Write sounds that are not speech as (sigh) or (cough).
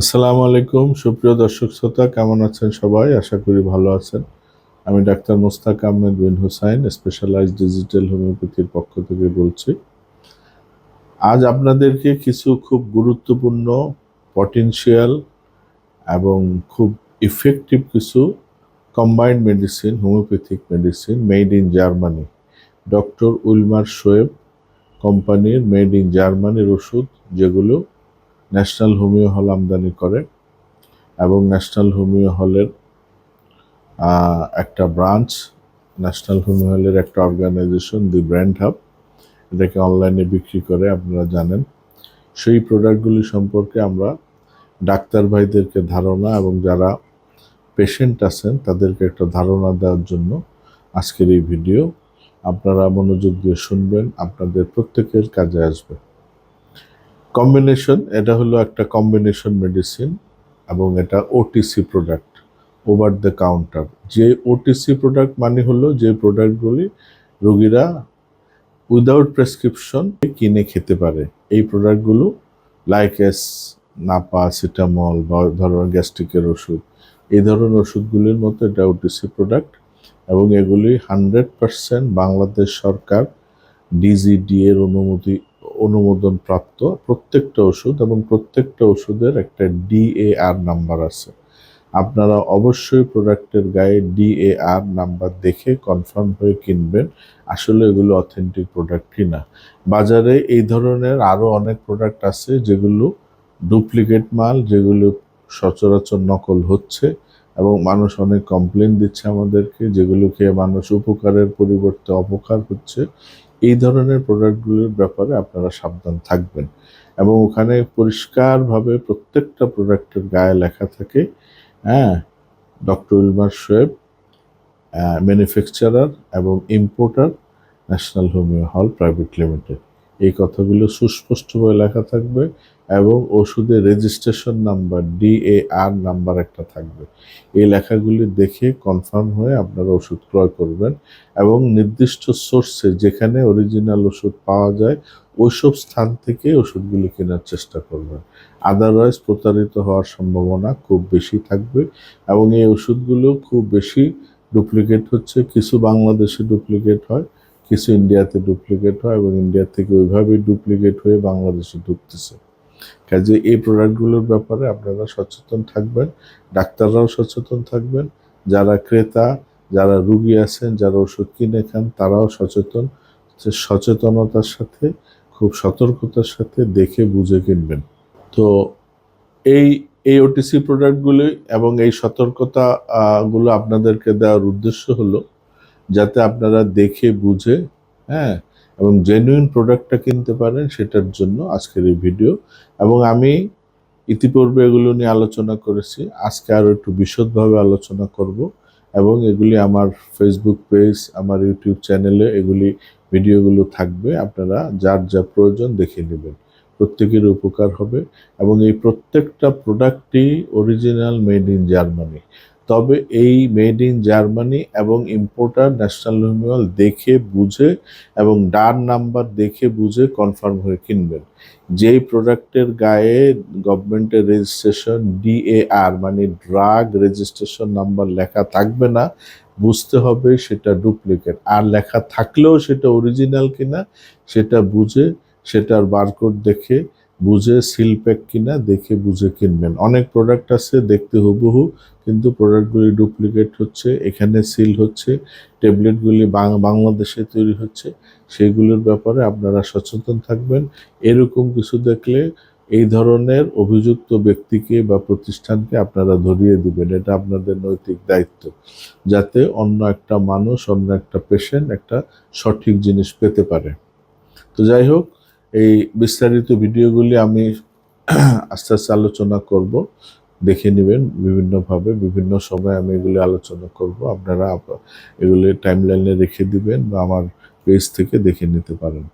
আসসালামু আলাইকুম, সুপ্রিয় দর্শক শ্রোতা, কেমন আছেন সবাই? আশা করি ভালো আছেন। আমি doctor Mostak Ahmed Bin Hussain specialize digital হোমিওপ্যাথির পক্ষ থেকে বলছি। আজ আপনাদেরকে কিছু খুব গুরুত্বপূর্ণ পটেনশিয়াল এবং খুব ইফেক্টিভ কিছু combined medicine homeopathic medicine made in Germany doctor Willmar Schwabe কোম্পানির মেড ইন জার্মানির ওষুধ, যেগুলো ন্যাশনাল হোমিও হল আমদানি করে এবং ন্যাশনাল হোমিও হলের একটা ব্রাঞ্চ, ন্যাশনাল হোমিও হলের একটা অর্গানাইজেশন, দি ব্র্যান্ড হাব, এটাকে অনলাইনে বিক্রি করে আপনারা জানেন। সেই প্রোডাক্টগুলি সম্পর্কে আমরা ডাক্তার ভাইদেরকে ধারণা এবং যারা পেশেন্ট আছেন, তাদেরকে একটা ধারণা দেওয়ার জন্য আজকের এই ভিডিও। আপনারা মনোযোগ দিয়ে শুনবেন, আপনাদের প্রত্যেকের কাজে আসবে। কম্বিনেশন এটা হলো একটা কম্বিনেশন মেডিসিন এবং এটা OTC product over the counter যে ওটিসি প্রোডাক্ট মানে হলো যে প্রোডাক্টগুলি রোগীরা উইদাউট প্রেসক্রিপশন কিনে খেতে পারে। এই প্রোডাক্টগুলো লাইক এস নাপা সিটামল বা ধরনের গ্যাস্ট্রিকের ওষুধ, এই ধরনের ওষুধগুলির মতো এটা ওটিসি প্রোডাক্ট এবং এগুলি হান্ড্রেড পারসেন্ট বাংলাদেশ সরকার ডিজিডি এর অনুমতি অনুমোদন প্রাপ্ত প্রত্যেকটা ওষুধ এবং প্রত্যেকটা ওষুধের একটা ডিএআর নাম্বার আছে। আপনারা অবশ্যই প্রোডাক্টের গায়ে ডিএআর নাম্বার দেখে কনফার্ম হয়ে কিনবেন। আসলে এগুলো অথেন্টিক প্রোডাক্ট কিনা বাজারে এই ধরনের আরও অনেক প্রোডাক্ট আছে যেগুলো ডুপ্লিকেট মাল, যেগুলো সচরাচর নকল হচ্ছে এবং মানুষ অনেক কমপ্লেন দিচ্ছে আমাদেরকে, যেগুলো খেয়ে মানুষ উপকারের পরিবর্তে অপকার হচ্ছে। এই ধরনের প্রোডাক্টগুলোর ব্যাপারে আপনারা সাবধান থাকবেন। এবং ওখানে পরিষ্কারভাবে প্রত্যেকটা প্রোডাক্টের গায়ে লেখা থাকে হ্যাঁ ডক্টর উইলমার শোয়েব ম্যানুফ্যাকচারার এবং importer national homoeo hall private limited এই কথাগুলো সুস্পষ্টভাবে লেখা থাকবে এবং ওষুধের রেজিস্ট্রেশন নাম্বার ডিএআর নাম্বার একটা থাকবে। এই লেখাগুলি দেখে কনফার্ম হয়ে আপনারা ওষুধ ক্রয় করবেন এবং নির্দিষ্ট সোর্সে যেখানে অরিজিনাল ওষুধ পাওয়া যায়, ওইসব স্থান থেকে ওষুধগুলি কেনার চেষ্টা করবেন। আদারওয়াইজ প্রতারিত হওয়ার সম্ভাবনা খুব বেশি থাকবে এবং এই ওষুধগুলো খুব বেশি ডুপ্লিকেট হচ্ছে, কিছু বাংলাদেশে ডুপ্লিকেট হয়। কিছু ইন্ডিয়াতে ডুপ্লিকেট হয় এবং ইন্ডিয়া থেকে ওইভাবেই ডুপ্লিকেট হয়ে বাংলাদেশে ঢুকতেছে। কাজে এই প্রোডাক্টগুলোর ব্যাপারে আপনারা সচেতন থাকবেন, ডাক্তাররাও সচেতন থাকবেন, যারা ক্রেতা, যারা রুগী আছেন, যারা ওষুধ কিনে খান, তারাও সচেতন। সচেতনতার সাথে, খুব সতর্কতার সাথে দেখে বুঝে কিনবেন। তো এই এই ওটিসি প্রোডাক্টগুলি এবং এই সতর্কতাগুলো আপনাদেরকে দেওয়ার উদ্দেশ্য হলো যাতে আপনারা দেখে, বুঝে হ্যাঁ এবং জেনুইন প্রোডাক্টটা কিনতে পারেন, সেটার জন্য আজকের এই ভিডিও এবং আমি ইতিপূর্বে এগুলো নিয়ে আলোচনা করেছি। আজকে আরও একটু বিশদভাবে আলোচনা করব। এবং এগুলি আমার ফেসবুক পেজ আমার ইউটিউব চ্যানেলে এগুলি ভিডিওগুলো থাকবে। আপনারা যার যা প্রয়োজন দেখে নেবেন। প্রত্যেকের উপকার হবে। এবং এই প্রত্যেকটা প্রোডাক্টই অরিজিনাল মেড ইন জার্মানি তবে এই মেড ইন জার্মানি এবং ইম্পোর্টার ন্যাশনাল হোমিওল দেখে বুঝে এবং ডার নাম্বার দেখে বুঝে কনফার্ম হয়ে কিনবেন। যেই প্রোডাক্টের গায়ে গভর্নমেন্টের রেজিস্ট্রেশন ডিএআর মানে ড্রাগ রেজিস্ট্রেশন নাম্বার লেখা থাকবে না, বুঝতে হবে সেটা ডুপ্লিকেট। আর লেখা থাকলেও সেটা অরিজিনাল কিনা, সেটা বুঝে, সেটার বারকোড দেখে বুঝে সিল প্যাক কিনা দেখে বুঝে কিনবেন। অনেক প্রোডাক্ট আছে, দেখতে হুবহু, কিন্তু প্রোডাক্টগুলি ডুপ্লিকেট হচ্ছে, এখানে সিল হচ্ছে ট্যাবলেটগুলি বাংলাদেশে তৈরি হচ্ছে, সেগুলোর ব্যাপারে আপনারা সচেতন থাকবেন। এরকম কিছু দেখলে এই ধরনের অভিযুক্ত ব্যক্তিকে বা প্রতিষ্ঠানকে আপনারা ধরিয়ে দিবেন, এটা আপনাদের নৈতিক দায়িত্ব। যাতে অন্য একটা মানুষ, অন্য একটা পেশেন্ট একটা সঠিক জিনিস পেতে পারে। তো যাই হোক এই বিস্তারিত ভিডিওগুলি আমি (clears throat) আস্তে আস্তে আলোচনা করব। দেখে নেবেন বিভিন্নভাবে, বিভিন্ন সময় আমি এগুলি আলোচনা করব। আপনারা এগুলি টাইম লাইনে রেখে দিবেন বা আমার পেজ থেকে দেখে নিতে পারেন।